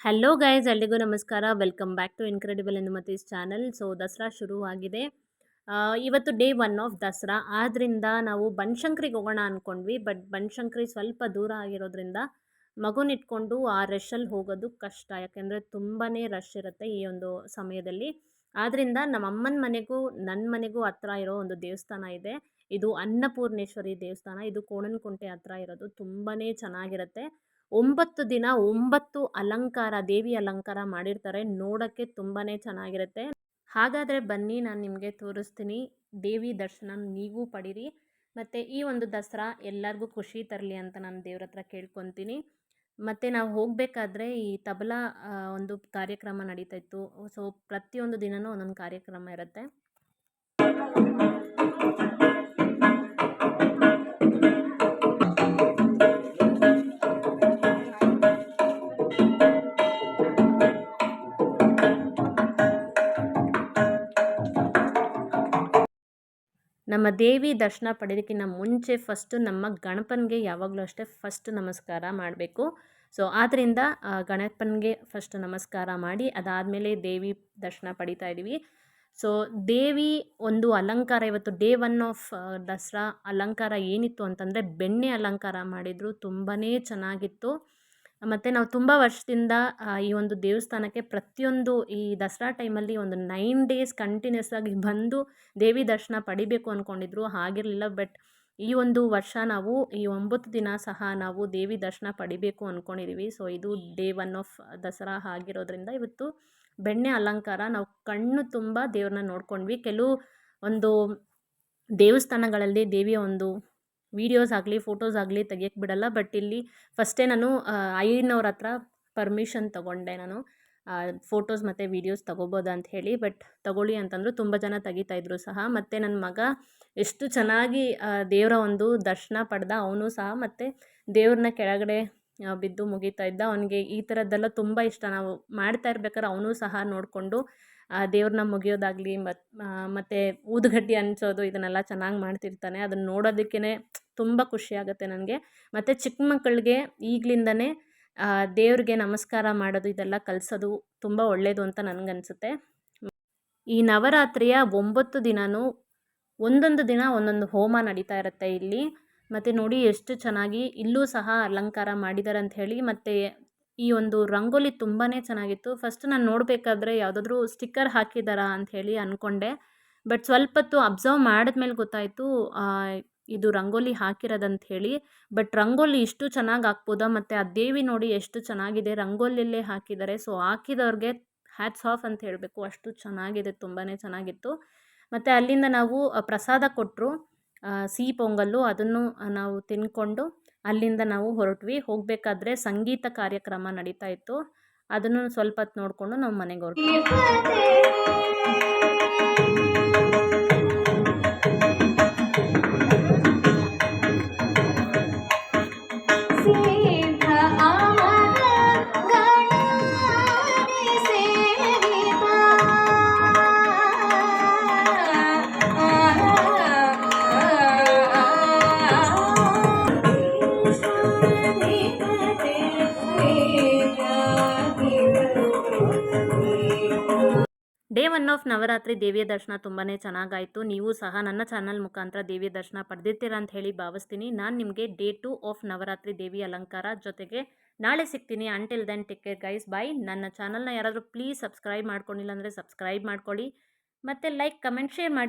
Hello guys ಎಲ್ರಿಗೂ ನಮಸ್ಕಾರ. Welcome back to incredible ಮತೀಸ್ ಚಾನಲ್ ಸೊ ದಸರಾ ಶುರುವಾಗಿದೆ. ಇವತ್ತು ಡೇ ಒನ್ ಆಫ್ ದಸರಾ. ಆದ್ದರಿಂದ ನಾವು ಬನಶಂಕರಿಗೆ ಹೋಗೋಣ ಅಂದ್ಕೊಂಡ್ವಿ ಬಟ್ ಬನಶಂಕರಿ ಸ್ವಲ್ಪ ದೂರ ಆಗಿರೋದ್ರಿಂದ ಮಗುನಿಟ್ಕೊಂಡು ಆ ರಶಲ್ಲಿ ಹೋಗೋದು ಕಷ್ಟ. ಯಾಕೆಂದರೆ ತುಂಬಾ ರಶ್ ಇರುತ್ತೆ ಈ ಒಂದು ಸಮಯದಲ್ಲಿ. ಆದ್ದರಿಂದ ನಮ್ಮ ಅಮ್ಮನ ಮನೆಗೂ ನನ್ನ ಮನೆಗೂ ಹತ್ರ ಇರೋ ಒಂದು ದೇವಸ್ಥಾನ ಇದೆ. ಇದು ಅನ್ನಪೂರ್ಣೇಶ್ವರಿ ದೇವಸ್ಥಾನ. ಇದು ಕೋಣನಕುಂಟೆ ಹತ್ರ ಇರೋದು. ತುಂಬಾ ಚೆನ್ನಾಗಿರುತ್ತೆ. ಒಂಬತ್ತು ದಿನ ಒಂಬತ್ತು ಅಲಂಕಾರ, ದೇವಿ ಅಲಂಕಾರ ಮಾಡಿರ್ತಾರೆ. ನೋಡೋಕ್ಕೆ ತುಂಬಾ ಚೆನ್ನಾಗಿರುತ್ತೆ. ಹಾಗಾದರೆ ಬನ್ನಿ, ನಾನು ನಿಮಗೆ ತೋರಿಸ್ತೀನಿ. ದೇವಿ ದರ್ಶನ ನೀವು ಪಡೀರಿ. ಮತ್ತು ಈ ಒಂದು ದಸರಾ ಎಲ್ಲರಿಗೂ ಖುಷಿ ತರಲಿ ಅಂತ ನಾನು ದೇವ್ರ ಹತ್ರ ಕೇಳ್ಕೊತೀನಿ. ಮತ್ತು ನಾವು ಹೋಗಬೇಕಾದ್ರೆ ಈ ತಬಲಾ ಒಂದು ಕಾರ್ಯಕ್ರಮ ನಡೀತಾ ಇತ್ತು. ಸೊ, ಪ್ರತಿಯೊಂದು ದಿನವೂ ಒಂದೊಂದು ಕಾರ್ಯಕ್ರಮ ಇರುತ್ತೆ. ನಮ್ಮ ದೇವಿ ದರ್ಶನ ಪಡೆಯೋದಕ್ಕಿಂತ ಮುಂಚೆ ಫಸ್ಟು ನಮ್ಮ ಗಣಪನಿಗೆ ಯಾವಾಗಲೂ ಅಷ್ಟೇ ಫಸ್ಟ್ ನಮಸ್ಕಾರ ಮಾಡಬೇಕು. ಸೊ ಆದ್ದರಿಂದ ಗಣಪನಿಗೆ ಫಸ್ಟ್ ನಮಸ್ಕಾರ ಮಾಡಿ, ಅದಾದಮೇಲೆ ದೇವಿ ದರ್ಶನ ಪಡಿತಾ ಇದ್ದೀವಿ. ಸೊ ದೇವಿ ಒಂದು ಅಲಂಕಾರ, ಇವತ್ತು ಡೇ ಒನ್ ಆಫ್ ದಸರಾ ಅಲಂಕಾರ ಏನಿತ್ತು ಅಂತಂದರೆ ಬೆಣ್ಣೆ ಅಲಂಕಾರ ಮಾಡಿದರು ತುಂಬಾ ಚೆನ್ನಾಗಿತ್ತು. ಮತ್ತು ನಾವು ತುಂಬ ವರ್ಷದಿಂದ ಈ ಒಂದು ದೇವಸ್ಥಾನಕ್ಕೆ ಪ್ರತಿಯೊಂದು ಈ ದಸರಾ ಟೈಮಲ್ಲಿ ಒಂದು ನೈನ್ ಡೇಸ್ ಕಂಟಿನ್ಯೂಸ್ ಆಗಿ ಬಂದು ದೇವಿ ದರ್ಶನ ಪಡಿಬೇಕು ಅಂದ್ಕೊಂಡಿದ್ರು ಆಗಿರಲಿಲ್ಲ ಬಟ್ ಈ ಒಂದು ವರ್ಷ ನಾವು, ಈ ಒಂಬತ್ತು ದಿನ ಸಹ ನಾವು ದೇವಿ ದರ್ಶನ ಪಡಿಬೇಕು ಅಂದ್ಕೊಂಡಿದ್ದೀವಿ ಸೊ, ಇದು ಡೇ ಒನ್ ಆಫ್ ದಸರಾ ಆಗಿರೋದ್ರಿಂದ ಇವತ್ತು ಬೆಣ್ಣೆ ಅಲಂಕಾರ ನಾವು ಕಣ್ಣು ತುಂಬ ದೇವ್ರನ್ನ ನೋಡ್ಕೊಂಡ್ವಿ. ಕೆಲವು ಒಂದು ದೇವಸ್ಥಾನಗಳಲ್ಲಿ ದೇವಿಯ ಒಂದು ವೀಡಿಯೋಸ್ ಆಗಲಿ, ಫೋಟೋಸ್ ಆಗಲಿ ತೆಗಿಯಕ್ಕೆ ಬಿಡಲ್ಲ. ಬಟ್ ಇಲ್ಲಿ ಫಸ್ಟೇ ನಾನು ಐನವ್ರ ಹತ್ರ ಪರ್ಮಿಷನ್ ತೊಗೊಂಡೆ ನಾನು. ಫೋಟೋಸ್ ಮತ್ತು ವೀಡಿಯೋಸ್ ತೊಗೋಬೋದಾ ಅಂತ ಹೇಳಿ. ಬಟ್ ತಗೊಳ್ಳಿ ಅಂತಂದರು ತುಂಬ ಜನ ತೆಗಿತಾಯಿದ್ರು ಸಹ. ಮತ್ತು ನನ್ನ ಮಗ ಎಷ್ಟು ಚೆನ್ನಾಗಿ ದೇವರ ಒಂದು ದರ್ಶನ ಪಡೆದ ಅವನು ಸಹ. ಮತ್ತು ದೇವ್ರನ್ನ ಕೆಳಗಡೆ ಬಿದ್ದು ಮುಗಿತಾ ಇದ್ದ. ಅವನಿಗೆ ಈ ಥರದ್ದೆಲ್ಲ ತುಂಬ ಇಷ್ಟ. ನಾವು ಮಾಡ್ತಾ ಇರ್ಬೇಕಾದ್ರೆ ಅವನು ಸಹ ನೋಡಿಕೊಂಡು ದೇವ್ರನ್ನ ಮುಗಿಯೋದಾಗಲಿ ಮತ್ತು ಮತ್ತು ಊದುಗಡ್ಡಿ ಹಂಚೋದು ಇದನ್ನೆಲ್ಲ ಚೆನ್ನಾಗಿ ಮಾಡ್ತಿರ್ತಾನೆ. ಅದನ್ನು ನೋಡೋದಕ್ಕೇ ತುಂಬ ಖುಷಿಯಾಗುತ್ತೆ ನನಗೆ. ಮತ್ತು ಚಿಕ್ಕ ಮಕ್ಕಳಿಗೆ ಈಗಲಿಂದನೇ ದೇವ್ರಿಗೆ ನಮಸ್ಕಾರ ಮಾಡೋದು ಇದೆಲ್ಲ ಕಲಿಸೋದು ತುಂಬ ಒಳ್ಳೆಯದು ಅಂತ ನನಗನ್ಸುತ್ತೆ ಈ ನವರಾತ್ರಿಯ ಒಂಬತ್ತು ದಿನವೂ ಒಂದೊಂದು ದಿನ ಒಂದೊಂದು ಹೋಮ ನಡೀತಾ ಇರುತ್ತೆ ಇಲ್ಲಿ. ಮತ್ತು ನೋಡಿ ಎಷ್ಟು ಚೆನ್ನಾಗಿ ಇಲ್ಲೂ ಸಹ ಅಲಂಕಾರ ಮಾಡಿದ್ದಾರೆ ಅಂತ ಹೇಳಿ, ಮತ್ತು ಈ ಒಂದು ರಂಗೋಲಿ ತುಂಬಾ ಚೆನ್ನಾಗಿತ್ತು. ಫಸ್ಟ್ ನಾನು ನೋಡಬೇಕಾದ್ರೆ ಯಾವುದಾದ್ರೂ ಸ್ಟಿಕ್ಕರ್ ಹಾಕಿದ್ದಾರಾ ಅಂತ ಹೇಳಿ ಅಂದ್ಕೊಂಡೆ ಬಟ್ ಸ್ವಲ್ಪ ಹೊತ್ತು ಅಬ್ಸರ್ವ್ ಮಾಡಿದ್ಮೇಲೆ ಗೊತ್ತಾಯಿತು ಇದು ರಂಗೋಲಿ ಹಾಕಿರೋದಂತ ಹೇಳಿ. ಬಟ್ ರಂಗೋಲಿ ಇಷ್ಟು ಚೆನ್ನಾಗಿ ಹಾಕ್ಬೋದಾ? ಮತ್ತು ಆ ದೇವಿ ನೋಡಿ ಎಷ್ಟು ಚೆನ್ನಾಗಿದೆ? ರಂಗೋಲಿಯಲ್ಲೇ ಹಾಕಿದ್ದಾರೆ ಸೊ, ಹಾಕಿದವ್ರಿಗೆ ಹ್ಯಾಟ್ಸ್ ಆಫ್ ಅಂತ ಹೇಳಬೇಕು. ಅಷ್ಟು ಚೆನ್ನಾಗಿದೆ ತುಂಬಾ ಚೆನ್ನಾಗಿತ್ತು. ಮತ್ತು ಅಲ್ಲಿಂದ ನಾವು ಪ್ರಸಾದ ಕೊಟ್ಟರು ಸಿಹಿ ಪೊಂಗಲ್ಲು. ಅದನ್ನು ನಾವು ತಿಂದ್ಕೊಂಡು ಅಲ್ಲಿಂದ ನಾವು ಹೊರಟ್ವಿ. ಹೋಗಬೇಕಾದ್ರೆ ಸಂಗೀತ ಕಾರ್ಯಕ್ರಮ ನಡೀತಾ ಇತ್ತು. ಅದನ್ನು ಸ್ವಲ್ಪ ಹೊತ್ತು ನೋಡಿಕೊಂಡು ನಾವು ಮನೆಗೆ ಹೊರಟ್ವಿ. ಡೇ ಒನ್ ಆಫ್ ನವರಾತ್ರಿ ದೇವಿಯ ದರ್ಶನ ತುಂಬಾ ಚೆನ್ನಾಗಾಯಿತು. ನೀವು ಸಹ ನನ್ನ ಚಾನಲ್ ಮುಖಾಂತರ ದೇವಿಯ ದರ್ಶನ ಪಡೆದಿರ್ತೀರ ಅಂತ ಹೇಳಿ ಭಾವಿಸ್ತೀನಿ. ನಾನು ನಿಮಗೆ ಡೇ ಟು ಆಫ್ ನವರಾತ್ರಿ ದೇವಿ ಅಲಂಕಾರ ಜೊತೆಗೆ ನಾಳೆ ಸಿಗ್ತೀನಿ. Until then take care guys bye ನನ್ನ ಚಾನಲ್ನ ಯಾರಾದರೂ ಪ್ಲೀಸ್ ಸಬ್ಸ್ಕ್ರೈಬ್ ಮಾಡ್ಕೊಂಡಿಲ್ಲ ಅಂದರೆ ಸಬ್ಸ್ಕ್ರೈಬ್ ಮಾಡ್ಕೊಳ್ಳಿ. ಮತ್ತು ಲೈಕ್ ಕಮೆಂಟ್ ಶೇರ್ ಮಾಡಿ.